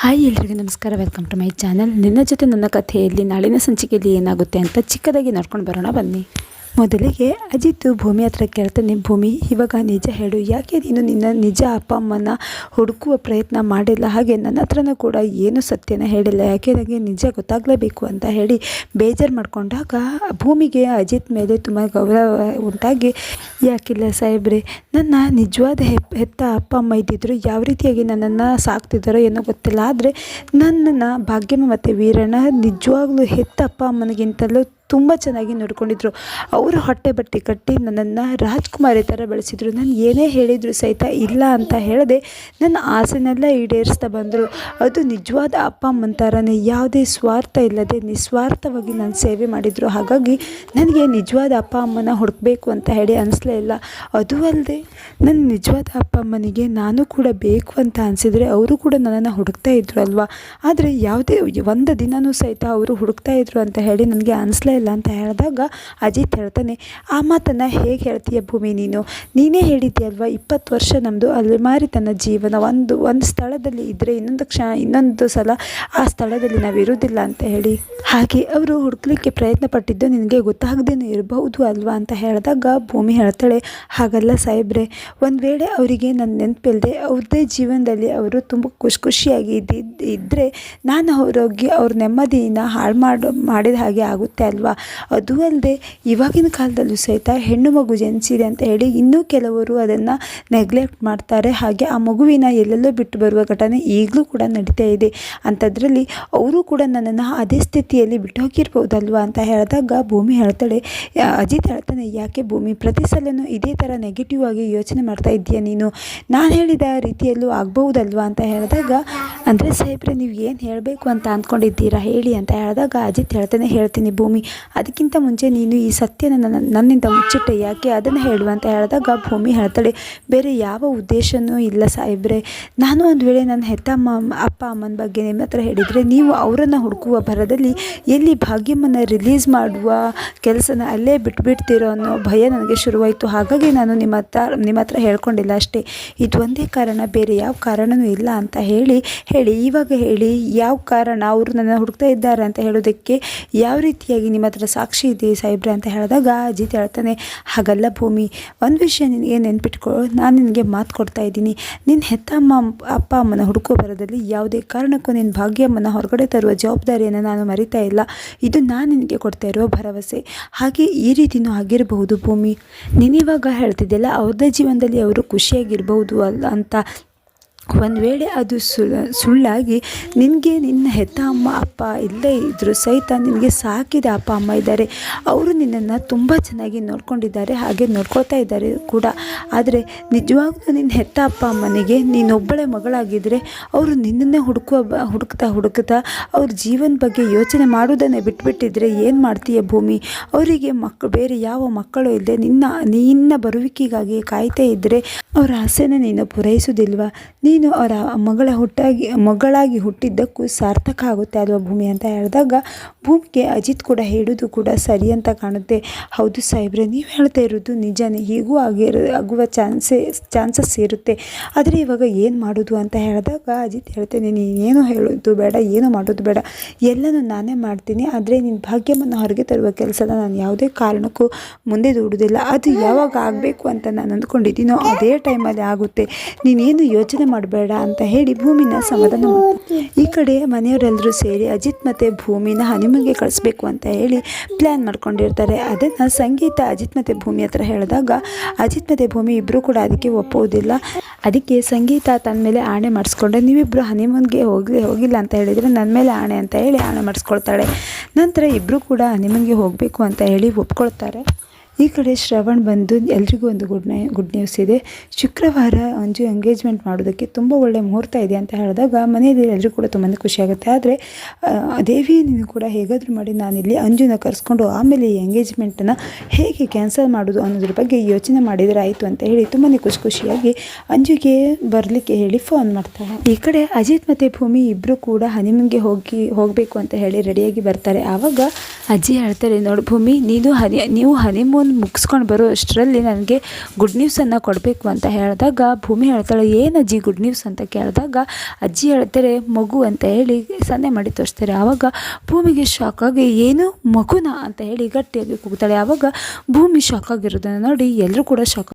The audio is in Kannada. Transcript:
ಹಾಯ್, ಎಲ್ರಿಗೂ ನಮಸ್ಕಾರ. ವೆಲ್ಕಮ್ ಟು ಮೈ ಚಾನಲ್ ನಿನ್ನ ಜೊತೆ ನನ್ನ ಕಥೆಯಲ್ಲಿ, ನಾಳಿನ ಸಂಚಿಕೆಯಲ್ಲಿ ಏನಾಗುತ್ತೆ ಅಂತ ಚಿಕ್ಕದಾಗಿ ನೋಡ್ಕೊಂಡು ಬರೋಣ. ಬನ್ನಿ. ಮೊದಲಿಗೆ ಅಜಿತ್ ಭೂಮಿ ಹತ್ರ ಕೇಳ್ತಾನೆ, ಭೂಮಿ, ಇವಾಗ ನಿಜ ಹೇಳು, ಯಾಕೆ ನೀನು ನಿನ್ನ ನಿಜ ಅಪ್ಪ ಅಮ್ಮನ ಹುಡುಕುವ ಪ್ರಯತ್ನ ಮಾಡಿಲ್ಲ? ಹಾಗೆ ನನ್ನ ಹತ್ರನೂ ಕೂಡ ಏನು ಸತ್ಯನ ಹೇಳಿಲ್ಲ. ಯಾಕೆ ನನಗೆ ನಿಜ ಗೊತ್ತಾಗಲೇಬೇಕು ಅಂತ ಹೇಳಿ ಬೇಜಾರು ಮಾಡಿಕೊಂಡಾಗ ಭೂಮಿಗೆ ಅಜಿತ್ ಮೇಲೆ ತುಂಬ ಗೌರವ ಉಂಟಾಗಿ, ಯಾಕಿಲ್ಲ ಸಾಹೇಬ್ರೆ, ನನ್ನ ನಿಜವಾದ ಹೆತ್ತ ಅಪ್ಪ ಅಮ್ಮ ಇದ್ದಿದ್ರು ಯಾವ ರೀತಿಯಾಗಿ ನನ್ನನ್ನು ಸಾಕ್ತಿದ್ದಾರೋ ಏನೋ ಗೊತ್ತಿಲ್ಲ. ಆದರೆ ನನ್ನನ್ನು ಭಾಗ್ಯಮ್ಮ ಮತ್ತು ವೀರಣ್ಣ ನಿಜವಾಗ್ಲೂ ಹೆತ್ತ ಅಪ್ಪ ಅಮ್ಮನಿಗಿಂತಲೂ ತುಂಬ ಚೆನ್ನಾಗಿ ನೋಡ್ಕೊಂಡಿದ್ರು. ಅವರು ಹೊಟ್ಟೆ ಬಟ್ಟೆ ಕಟ್ಟಿ ನನ್ನನ್ನು ರಾಜ್ಕುಮಾರಿ ಥರ ಬೆಳೆಸಿದ್ರು. ನಾನು ಏನೇ ಹೇಳಿದರೂ ಸಹಿತ ಇಲ್ಲ ಅಂತ ಹೇಳದೆ ನನ್ನ ಆಸೆನೆಲ್ಲ ಈಡೇರಿಸ್ತಾ ಬಂದರು. ಅದು ನಿಜವಾದ ಅಪ್ಪ ಅಮ್ಮನ ಥರನೇ ಯಾವುದೇ ಸ್ವಾರ್ಥ ಇಲ್ಲದೆ ನಿಸ್ವಾರ್ಥವಾಗಿ ನಾನು ಸೇವೆ ಮಾಡಿದರು. ಹಾಗಾಗಿ ನನಗೆ ನಿಜವಾದ ಅಪ್ಪ ಅಮ್ಮನ ಹುಡುಕಬೇಕು ಅಂತ ಹೇಳಿ ಅನಿಸ್ಲೇ ಇಲ್ಲ. ಅದು ಅಲ್ಲದೆ ನನ್ನ ನಿಜವಾದ ಅಪ್ಪ ಅಮ್ಮನಿಗೆ ನಾನು ಕೂಡ ಬೇಕು ಅಂತ ಅನಿಸಿದರೆ ಅವರು ಕೂಡ ನನ್ನನ್ನು ಹುಡುಕ್ತಾ ಇದ್ರು ಅಲ್ವಾ? ಆದರೆ ಯಾವುದೇ ಒಂದು ದಿನವೂ ಸಹಿತ ಅವರು ಹುಡುಕ್ತಾ ಇದ್ರು ಅಂತ ಹೇಳಿ ನನಗೆ ಅನಿಸ್ಲೇ ಇಲ್ಲ ಅಂತ ಹೇಳಿದಾಗ ಅಜಿತ್ ಹೇಳ್ತಾನೆ, ಆ ಮಾತನ್ನು ಹೇಗೆ ಹೇಳ್ತೀಯ ಭೂಮಿ ನೀನು? ನೀನೇ ಹೇಳಿದ್ಯಲ್ವಾ ಇಪ್ಪತ್ತು ವರ್ಷ ನಮ್ಮದು ತನ್ನ ಜೀವನ. ಒಂದು ಒಂದು ಸ್ಥಳದಲ್ಲಿ ಇದ್ದರೆ ಇನ್ನೊಂದು ಕ್ಷಣ, ಇನ್ನೊಂದು ಸಲ ಆ ಸ್ಥಳದಲ್ಲಿ ನಾವು ಇರೋದಿಲ್ಲ ಅಂತ ಹೇಳಿ. ಹಾಗೆ ಅವರು ಹುಡುಕ್ಲಿಕ್ಕೆ ಪ್ರಯತ್ನ ಪಟ್ಟಿದ್ದು ನಿನಗೆ ಗೊತ್ತಾಗದೇನು ಇರಬಹುದು ಅಲ್ವಾ ಅಂತ ಹೇಳಿದಾಗ ಭೂಮಿ ಹೇಳ್ತಾಳೆ, ಹಾಗಲ್ಲ ಸಾಹೇಬ್ರೆ. ಒಂದು ವೇಳೆ ಅವರಿಗೆ ನನ್ನ ನೆನಪಿಲ್ಲದೆ ಅವ್ರದ್ದೇ ಜೀವನದಲ್ಲಿ ಅವರು ತುಂಬ ಖುಷಿ ಖುಷಿಯಾಗಿ ಇದ್ದಿದ್ದು ಇದ್ದರೆ ನಾನು ಅವರೋಗಿ, ಅವ್ರ ನೆಮ್ಮದಿನ ಹಾಳು ಮಾಡು, ಮಾಡಿದ ಹಾಗೆ ಆಗುತ್ತೆ ಅಲ್ವಾ? ಅದು ಅಲ್ಲದೆ ಇವಾಗಿನ ಕಾಲದಲ್ಲೂ ಸಹಿತ ಹೆಣ್ಣು ಮಗು ಜನಿಸಿದೆ ಅಂತ ಹೇಳಿ ಇನ್ನೂ ಕೆಲವರು ಅದನ್ನು ನೆಗ್ಲೆಕ್ಟ್ ಮಾಡ್ತಾರೆ. ಹಾಗೆ ಆ ಮಗುವಿನ ಎಲ್ಲೆಲ್ಲೋ ಬಿಟ್ಟು ಬರುವ ಘಟನೆ ಈಗಲೂ ಕೂಡ ನಡೀತಾ ಇದೆ. ಅಂಥದ್ರಲ್ಲಿ ಅವರು ಕೂಡ ನನ್ನನ್ನು ಅದೇ ಸ್ಥಿತಿಯಲ್ಲಿ ಬಿಟ್ಟು ಹೋಗಿರ್ಬೋದಲ್ವಾ ಅಂತ ಹೇಳಿದಾಗ ಭೂಮಿ ಹೇಳ್ತಾಳೆ ಅಜಿತ್ ಹೇಳ್ತಾನೆ ಯಾಕೆ ಭೂಮಿ ಪ್ರತಿ ಸಲನೂ ಇದೇ ಥರ ನೆಗೆಟಿವ್ ಆಗಿ ಯೋಚನೆ ಮಾಡ್ತಾ ಇದ್ದೀಯ ನೀನು? ನಾನು ಹೇಳಿದ ರೀತಿಯಲ್ಲೂ ಆಗ್ಬಹುದಲ್ವಾ ಅಂತ ಹೇಳಿದಾಗ, ಅಂದರೆ ಸಾಹೇಬ್ರೆ, ನೀವು ಏನು ಹೇಳಬೇಕು ಅಂತ ಅಂದ್ಕೊಂಡಿದ್ದೀರಾ ಹೇಳಿ ಅಂತ ಹೇಳಿದಾಗ ಅಜಿತ್ ಹೇಳ್ತಾನೆ ಹೇಳ್ತೀನಿ ಭೂಮಿ ಅದಕ್ಕಿಂತ ಮುಂಚೆ ನೀನು ಈ ಸತ್ಯನ ನನ್ನ ನನ್ನಿಂದ ಮುಚ್ಚಿಟ್ಟೆ. ಯಾಕೆ ಅದನ್ನು ಹೇಳು ಅಂತ ಹೇಳಿದಾಗ ಭೂಮಿ ಹೇಳ್ತಾಳೆ, ಬೇರೆ ಯಾವ ಉದ್ದೇಶನೂ ಇಲ್ಲ ಸಾಹೇಬ್ರೆ. ನಾನು ಒಂದು ವೇಳೆ ನನ್ನ ಹೆತ್ತಮ್ಮ, ಅಪ್ಪ, ಅಮ್ಮನ ಬಗ್ಗೆ ನಿಮ್ಮ ಹತ್ರ ಹೇಳಿದರೆ ನೀವು ಅವರನ್ನು ಹುಡುಕುವ ಭರದಲ್ಲಿ ಎಲ್ಲಿ ಭಾಗ್ಯಮ್ಮನ ರಿಲೀಸ್ ಮಾಡುವ ಕೆಲಸನ ಅಲ್ಲೇ ಬಿಟ್ಬಿಡ್ತೀರೋ ಅನ್ನೋ ಭಯ ನನಗೆ ಶುರುವಾಯಿತು. ಹಾಗಾಗಿ ನಾನು ನಿಮ್ಮ ಹತ್ರ ನಿಮ್ಮ ಹತ್ರ ಹೇಳ್ಕೊಂಡಿಲ್ಲ ಅಷ್ಟೇ. ಇದು ಒಂದೇ ಕಾರಣ, ಬೇರೆ ಯಾವ ಕಾರಣವೂ ಇಲ್ಲ ಅಂತ ಹೇಳಿ ಹೇಳಿ. ಇವಾಗ ಹೇಳಿ, ಯಾವ ಕಾರಣ? ಅವರು ನನ್ನ ಹುಡುಕ್ತಾ ಇದ್ದಾರೆ ಅಂತ ಹೇಳೋದಕ್ಕೆ ಯಾವ ರೀತಿಯಾಗಿ ನಿಮ್ಮ ಹತ್ರ ಸಾಕ್ಷಿ ಇದೆ ಸಾಹೇಬ್ರೆ ಅಂತ ಹೇಳಿದಾಗ ಅಜಿತ್ ಹೇಳ್ತಾನೆ, ಹಾಗಲ್ಲ ಭೂಮಿ, ಒಂದು ವಿಷಯ ನಿನಗೆ ನೆನ್ಪಿಟ್ಕೊ, ನಾನು ನಿನಗೆ ಮಾತು ಕೊಡ್ತಾ ಇದ್ದೀನಿ. ನಿನ್ನ ಹೆತ್ತಮ್ಮ, ಅಪ್ಪ ಅಮ್ಮನ ಹುಡುಕೋ ಬರೋದಲ್ಲಿ ಯಾವುದೇ ಕಾರಣಕ್ಕೂ ನಿನ್ನ ಭಾಗ್ಯಮ್ಮನ ಹೊರಗಡೆ ತರುವ ಜವಾಬ್ದಾರಿಯನ್ನು ನಾನು ಮರಿತಾ ಇಲ್ಲ. ಇದು ನಾನು ನಿನಗೆ ಕೊಡ್ತಾ ಇರೋ ಭರವಸೆ. ಹಾಗೆ ಈ ರೀತಿಯೂ ಆಗಿರಬಹುದು ಭೂಮಿ. ನೀನಿವಾಗ ಹೇಳ್ತಿದ್ದೆಲ್ಲ ಅವ್ರದ್ದೇ ಜೀವನದಲ್ಲಿ ಅವರು ಖುಷಿಯಾಗಿರ್ಬೋದು ಅಲ್ಲ ಅಂತ ಒಂದು ವೇಳೆ ಅದು ಸುಳ್ಳು ಸುಳ್ಳಾಗಿ, ನಿನಗೆ ನಿನ್ನ ಹೆತ್ತ ಅಮ್ಮ, ಅಪ್ಪ ಇಲ್ಲೇ ಇದ್ದರೂ ಸಹಿತ ನಿನಗೆ ಸಾಕಿದ ಅಪ್ಪ, ಅಮ್ಮ ಇದ್ದಾರೆ. ಅವರು ನಿನ್ನನ್ನು ತುಂಬ ಚೆನ್ನಾಗಿ ನೋಡ್ಕೊಂಡಿದ್ದಾರೆ, ಹಾಗೆ ನೋಡ್ಕೊಳ್ತಾ ಇದ್ದಾರೆ ಕೂಡ. ಆದರೆ ನಿಜವಾಗ್ಲೂ ನಿನ್ನ ಹೆತ್ತ ಅಪ್ಪ, ಅಮ್ಮನಿಗೆ ನೀನೊಬ್ಬಳೆ ಮಗಳಾಗಿದ್ದರೆ ಅವರು ನಿನ್ನನ್ನೇ ಹುಡುಕುವ ಹುಡುಕ್ತಾ ಹುಡುಕ್ತಾ ಅವ್ರ ಜೀವನ ಬಗ್ಗೆ ಯೋಚನೆ ಮಾಡೋದನ್ನೇ ಬಿಟ್ಬಿಟ್ಟಿದ್ರೆ ಏನು ಮಾಡ್ತೀಯ ಭೂಮಿ? ಅವರಿಗೆ ಮಕ್ಕಳು ಬೇರೆ ಯಾವ ಮಕ್ಕಳು ಇಲ್ಲದೆ ನಿನ್ನ ನಿನ್ನ ಬರುವಿಕೆಗಾಗಿ ಕಾಯ್ತಾ ಇದ್ದರೆ ಅವರ ಆಸೆನ ನೀನು ಪೂರೈಸೋದಿಲ್ವಾ? ನೀನು ಅವರ ಮಗಳ ಹುಟ್ಟಾಗಿ, ಮಗಳಾಗಿ ಹುಟ್ಟಿದ್ದಕ್ಕೂ ಸಾರ್ಥಕ ಆಗುತ್ತೆ ಅಲ್ವಾ ಭೂಮಿ ಅಂತ ಹೇಳಿದಾಗ, ಭೂಮಿಗೆ ಅಜಿತ್ ಕೂಡ ಹೇಳೋದು ಕೂಡ ಸರಿ ಅಂತ ಕಾಣುತ್ತೆ. ಹೌದು ಸಾಹೇಬ್ರೆ, ನೀವು ಹೇಳ್ತಾ ಇರೋದು ನಿಜಾನೇ, ಹೀಗೂ ಆಗಿರೋ ಆಗುವ ಚಾನ್ಸೇ, ಚಾನ್ಸಸ್ ಇರುತ್ತೆ. ಆದರೆ ಇವಾಗ ಏನು ಮಾಡೋದು ಅಂತ ಹೇಳಿದಾಗ ಅಜಿತ್ ಹೇಳ್ತೇನೆ, ನೀನೇನು ಹೇಳೋದು ಬೇಡ, ಏನು ಮಾಡೋದು ಬೇಡ. ಎಲ್ಲನೂ ನಾನೇ ಮಾಡ್ತೀನಿ, ಆದರೆ ನಿನ್ನ ಭಾಗ್ಯವನ್ನು ಹೊರಗೆ ತರುವ ಕೆಲಸನ ನಾನು ಯಾವುದೇ ಕಾರಣಕ್ಕೂ ಮುಂದೆ ದೂಡುವುದಿಲ್ಲ. ಅದು ಯಾವಾಗ ಆಗಬೇಕು ಅಂತ ನಾನು ಅಂದ್ಕೊಂಡಿದ್ದೀನೋ ಅದೇ ಟೈಮಲ್ಲಿ ಆಗುತ್ತೆ. ನೀನೇನು ಯೋಚನೆ ಮಾಡಬೇಡ ಅಂತ ಹೇಳಿ ಭೂಮಿನ ಸಮಾಧಾನ ಮಾಡ್ತಾರೆ. ಈ ಕಡೆ ಮನೆಯವರೆಲ್ಲರೂ ಸೇರಿ ಅಜಿತ್ ಮತ್ತು ಭೂಮಿನ ಹನಿಮೂನ್ಗೆ ಕಳಿಸ್ಬೇಕು ಅಂತ ಹೇಳಿ ಪ್ಲ್ಯಾನ್ ಮಾಡ್ಕೊಂಡಿರ್ತಾರೆ. ಅದನ್ನು ಸಂಗೀತ, ಅಜಿತ್ ಮತ್ತು ಭೂಮಿ ಹತ್ರ ಹೇಳಿದಾಗ ಅಜಿತ್ ಮತ್ತು ಭೂಮಿ ಇಬ್ಬರೂ ಕೂಡ ಅದಕ್ಕೆ ಒಪ್ಪೋದಿಲ್ಲ ಅದಕ್ಕೆ ಸಂಗೀತ ತನ್ನ ಮೇಲೆ ಆಣೆ ಮಾಡಿಸ್ಕೊಂಡ್ರೆ ನೀವಿಬ್ಬರು ಹನಿಮೂನ್ಗೆ ಹೋಗಿ, ಹೋಗಿಲ್ಲ ಅಂತ ಹೇಳಿದರೆ ನನ್ನ ಮೇಲೆ ಆಣೆ ಅಂತ ಹೇಳಿ ಆಣೆ ಮಾಡಿಸ್ಕೊಳ್ತಾಳೆ. ನಂತರ ಇಬ್ಬರು ಕೂಡ ಹನಿಮನ್ಗೆ ಹೋಗಬೇಕು ಅಂತ ಹೇಳಿ ಒಪ್ಕೊಳ್ತಾರೆ. ಈ ಕಡೆ ಶ್ರವಣ್ ಬಂದು ಎಲ್ರಿಗೂ ಒಂದು ಗುಡ್ ನೈ ಗುಡ್ ನ್ಯೂಸ್ ಇದೆ. ಶುಕ್ರವಾರ ಅಂಜು ಎಂಗೇಜ್ಮೆಂಟ್ ಮಾಡೋದಕ್ಕೆ ತುಂಬ ಒಳ್ಳೆಯ ಮುಹೂರ್ತ ಇದೆ ಅಂತ ಹೇಳಿದಾಗ ಮನೆಯಲ್ಲಿ ಎಲ್ಲರೂ ಕೂಡ ತುಂಬಾ ಖುಷಿಯಾಗುತ್ತೆ ಆದರೆ ನೀನು ಕೂಡ ಹೇಗಾದರೂ ಮಾಡಿ ನಾನಿಲ್ಲಿ ಅಂಜುನ ಕರೆಸ್ಕೊಂಡು ಆಮೇಲೆ ಈ ಎಂಗೇಜ್ಮೆಂಟನ್ನು ಹೇಗೆ ಕ್ಯಾನ್ಸಲ್ ಮಾಡೋದು ಅನ್ನೋದ್ರ ಬಗ್ಗೆ ಯೋಚನೆ ಮಾಡಿದರೆ ಆಯಿತು ಅಂತ ಹೇಳಿ ತುಂಬಾ ಖುಷಿ ಖುಷಿಯಾಗಿ ಅಂಜುಗೆ ಬರಲಿಕ್ಕೆ ಹೇಳಿ ಫೋನ್ ಮಾಡ್ತಾರೆ ಈ ಕಡೆ ಅಜಿತ್ ಮತ್ತು ಭೂಮಿ ಇಬ್ಬರು ಕೂಡ ಹನಿಮೂನ್ಗೆ ಹೋಗಿ, ಹೋಗಬೇಕು ಅಂತ ಹೇಳಿ ರೆಡಿಯಾಗಿ ಬರ್ತಾರೆ. ಆವಾಗ ಅಜ್ಜಿ ಹೇಳ್ತಾರೆ, ನೋಡು ಭೂಮಿ, ನೀನು ಹನಿ ನೀವು ಹನಿಮೂನ್ ಮುಗಿಸ್ಕೊಂಡು ಮುಗಿಸ್ಕೊಂಡು ಬರೋ ಅಷ್ಟರಲ್ಲಿ ನನಗೆ ಗುಡ್ ನ್ಯೂಸನ್ನು ಕೊಡಬೇಕು ಅಂತ ಹೇಳಿದಾಗ ಭೂಮಿ ಹೇಳ್ತಾಳೆ, ಏನು ಅಜ್ಜಿ ಗುಡ್ ನ್ಯೂಸ್ ಅಂತ ಕೇಳಿದಾಗ, ಅಜ್ಜಿ ಹೇಳ್ತಾರೆ, ಮಗು ಅಂತ ಹೇಳಿ ಸನ್ನೆ ಮಾಡಿ ತೋರಿಸ್ತಾರೆ. ಆವಾಗ ಭೂಮಿಗೆ ಶಾಕ್ ಆಗಿ, ಏನು ಮಗುನ? ಅಂತ ಹೇಳಿ ಗಟ್ಟಿಯಾಗಿ ಕೂಗ್ತಾಳೆ. ಆವಾಗ ಭೂಮಿ ಶಾಕ್ ಆಗಿರೋದನ್ನು ನೋಡಿ ಎಲ್ಲರೂ ಕೂಡ ಶಾಕ್